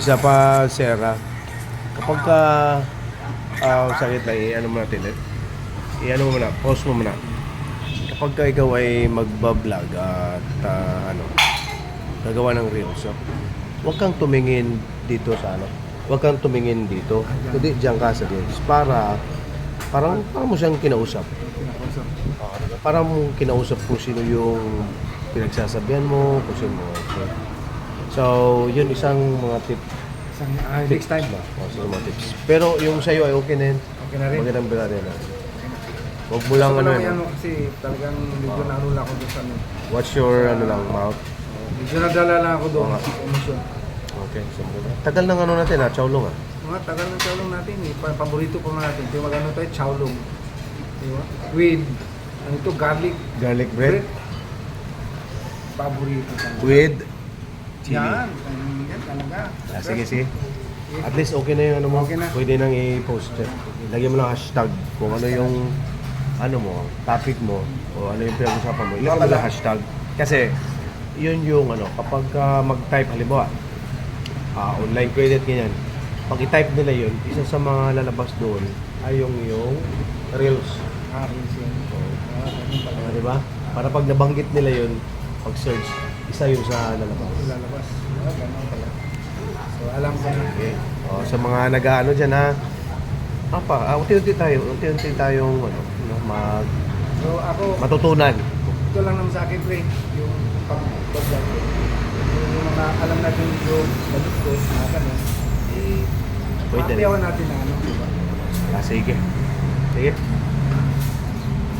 Isa pa, Sarah, kapag ka ah, sakit na, i-ano mo natin eh. I-ano mo muna, pause mo muna. Kapag ka ikaw ay magbablog at ah, ano, gagawa ng reels, so, huwag kang tumingin dito sa ano, huwag kang tumingin dito, kundi diyan ka sa reels para parang parang mo siyang kinausap. Kinakausap. Ah, parang mo kinausap kung sino yung pinagsasabihan mo, kung sino mo. So, so yun isang mga tip. Isang, ah, next time ba? Oh, so, mga tips. Pero yung sa'yo ay okay na yun. Okay na rin. Magandang bila rin. ah. Huwag mo lang Gusto ko ano lang yan, kasi talagang medyo naanula ako doon sa ano. What's your ano lang mouth? Medyo nadala lang ako doon. Oo nga. Emosyon. Okay. So, maganda. Tagal ng ano natin ha, Chowlong ah. Mga tagal ng chowlong natin eh. Pa- Paborito pa natin. Yung mag-ano tayo, chowlong. Di ba? With, ano ito, garlic Garlic bread. bread. Paborito talaga. With chili. Yan. Yan talaga. Ah, sige, sige. At least okay na yung ano mo. Okay na. Pwede nang i-post. Lagyan mo lang hashtag kung ano yung ano mo, topic mo o ano yung pinag-usapan mo. Ilagay mo lang hashtag. Kasi yun yung ano, kapag ka mag-type halimbawa, ah, online credit ganyan. Pag i-type nila yun, isa sa mga lalabas doon ay yung yung reels. Ah. Ah, ganun pala. Ah, di ba? Para pag nabanggit nila yun, pag search, isa yung sa lalabas. Lalabas. Ah, ganun pala. So, alam ko na. Okay. Oh, sa mga nag-ano diyan ha. Apa, ah, unti-unti tayo, unti-unti tayong ano, no, mag So, ako, matutunan. ito lang naman sa akin, pre, yung pag-vlog ko. Yung mga alam natin yung balot ko, mga ganun, eh, Pwede rin. mapiyawan natin na ano, di ba? Ah, sige. Sige.